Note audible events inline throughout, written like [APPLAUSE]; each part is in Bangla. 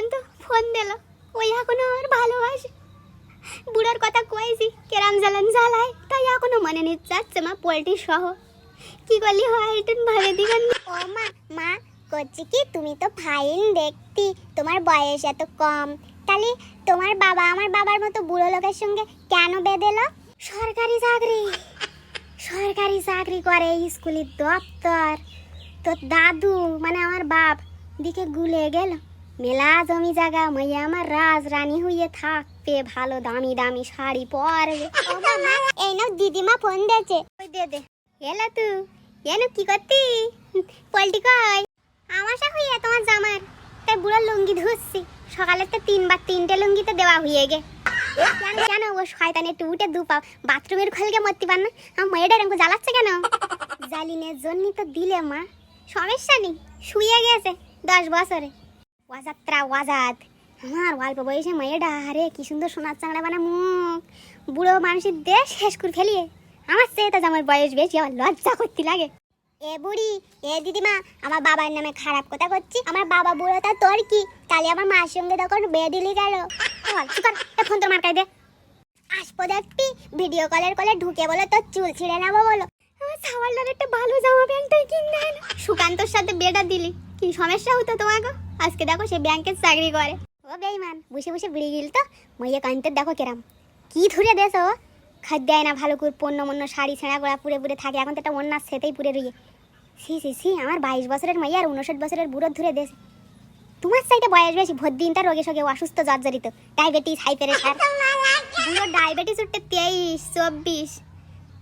সুকান্ত ফোন দিল। ওই এখনও আমার ভালোবাসে। বুড়োর কথা কয়েছি কেরাম জ্বালান জ্বালায়। তাই এখনও মনে নিচ্ছে যাচ্ছে মা পোলট্রি সহ। কি করলি হয় ভাবে দিবেন ও মা মা, করছি কি? তুমি তো ফাইন দেখতি, তোমার বয়স এত কম। তাহলে তোমার বাবা, আমার বাবার মতো বুড়ো লোকের সঙ্গে কেন বেঁধেলো সরকারি চাকরি। সরকারি চাকরি করে স্কুলের দপ্তর। তোর দাদু মানে আমার বাপ, দিকে গুলে গেল। মেলা জমি জায়গা মাইয়া আমার রাজ রানী হইয়ে থাকবে। ভালো দামি দামি শাড়ি পরবে। এই নাও দিদিমা ফোন দিয়েছে। ওই দে দে। এলা তু। এনো কি করতি? পোল্টি কই? আমাশা হইয়া তোমার জামার। তাই বুড়ো লুঙ্গি ধুচ্ছি সকালে তো তিনবার তিনটে লুঙ্গি তো দেওয়া হয়ে গে। কেন ও শয়তান একটু উঠে দু পাও বাথরুমের খোলকে মরতে পার না। আমার মেয়েটা এরকম জ্বালাচ্ছে কেন? [LAUGHS] জালিনের জন্যই তো দিলে মা। সমস্যা নেই। শুয়ে গেছে দশ বছরে। ওয়াজাত্রা ওয়াজাত আমার অল্প বয়সে মেয়েটা আরে কি সুন্দর সোনার চাংড়া বানা মুখ। বুড়ো মানুষের দেশ শেষ করে ফেলিয়ে। আমার চেয়ে তো আমার বয়স বেশি, আমার লজ্জা করতে লাগে। এ বুড়ি, এ দিদিমা, আমার বাবার নামে খারাপ কথা করছি আমার বাবা বুড়ো, তা তোর কি? তাহলে আমার মার সঙ্গে তখন বিয়ে দিলি গেল ফোন তোর মার্কাই দে। আসব দেখবি ভিডিও কলের কলে ঢুকে বলে, তোর চুল ছিঁড়ে নেব বলো। আমার সাওয়ালটার একটা ভালো জামা প্যান্টটাই কিনে সুকান্তর সাথে বিয়েটা দিলি, কি সমস্যা হতো তোমাকে? আজকে দেখো সে ব্যাংকের চাকরি করে। ও বেইমান, বসে বসে বিড়ি গিল তো। মাইয়া কানতে দেখো কেরাম। কি ধরে দেশ ও। খাদ্য দেয় না ভালো করে, পণ্য মন্য শাড়ি ছেঁড়া গোড়া পুড়ে পুড়ে থাকে। এখন তো একটা অন্য সেতেই পুড়ে রইয়ে। সি সি সি আমার বাইশ বছরের মাইয়া আর উনষাট বছরের বুড়ো ধরে দেশ। তোমার চাইতে বয়স বেশি ভোর দিনটা রোগে সঙ্গে অসুস্থ, জর্জরিত। ডায়াবেটিস হাই প্রেশার বুড়ো ডায়াবেটিস উঠতে তেইশ, চব্বিশ।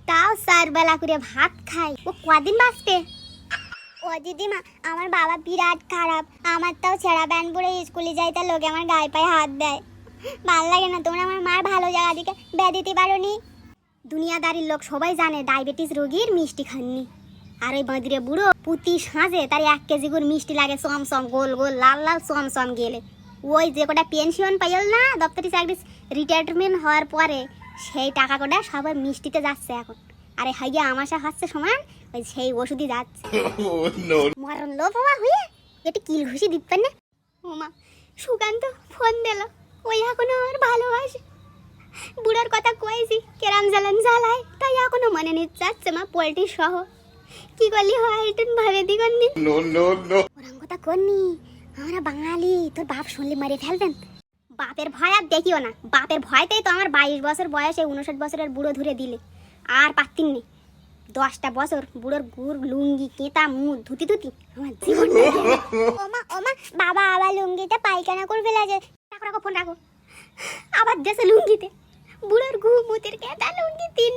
তাও চার বেলা করে ভাত খাই ও কদিন বাঁচবে? ও দিদিমা, আমার বাবা বিরাট খারাপ। আমার তাও ছেঁড়া প্যান্ট পরে স্কুলে যাইতে লোকে আমার গায়ে পায়ে হাত দেয়। ভালো লাগে না, তোমরা আমার মার ভালো জায়গা দিকে বেয়ে দিতে পারো নি দুনিয়াদারির লোক সবাই জানে, ডায়াবেটিস রোগীর মিষ্টি খাননি। আর ওই বাঁদরে বুড়ো পুতি সাঁজে, তার এক কেজি করে মিষ্টি লাগে সম গোল গোল, লাল লাল সম গেলে। ওই যে কটা পেনশন পাইল না, দপ্তরি চাকরি রিটায়ারমেন্ট হওয়ার পরে, সেই টাকা কটা সবাই মিষ্টিতে যাচ্ছে এখন। আরে হাইয়া আমাশা হচ্ছে সমান? ওই সেই ওষুধই যাচ্ছে. [LAUGHS] মরণ লোভ হওয়া হয়ে এটা কিল ঘুষি দিবেন না? ওমা সুকান্ত ফোন দিল। ওই এখনও আমার ভালোবাসে। বুড়োর কথা কয়েছি কেরাম জ্বালান জ্বালায়। তাই এখনও মনে নিচ্ছে যাচ্ছে মা পোলট্রি সহ। কি করলি হয় এটা ভাবে no, no. ওরম কথা করনি আমরা বাঙালি তোর বাপ শুনলে মারে ফেলবেন। বাপের ভয় আর দেখিও না। বাপের ভয়তেই তো আমার বাইশ বছর বয়সে উনষাট বছরের বুড়ো ধরে দিলে। আর পাত্তিন নেই দশটা বছর বুড়োর গুড় লুঙ্গি কেতা মুখ ধুতি ধুতি আমার জীবনটা গেল। [LAUGHS] ওমা ওমা বাবা আবার লুঙ্গিতে পায়খানা করবে লাগে রাখো রাখো ফোন রাখো। আবার দেশে লুঙ্গিতে। বুড়োর গু মুতির কেতা লুঙ্গি তিন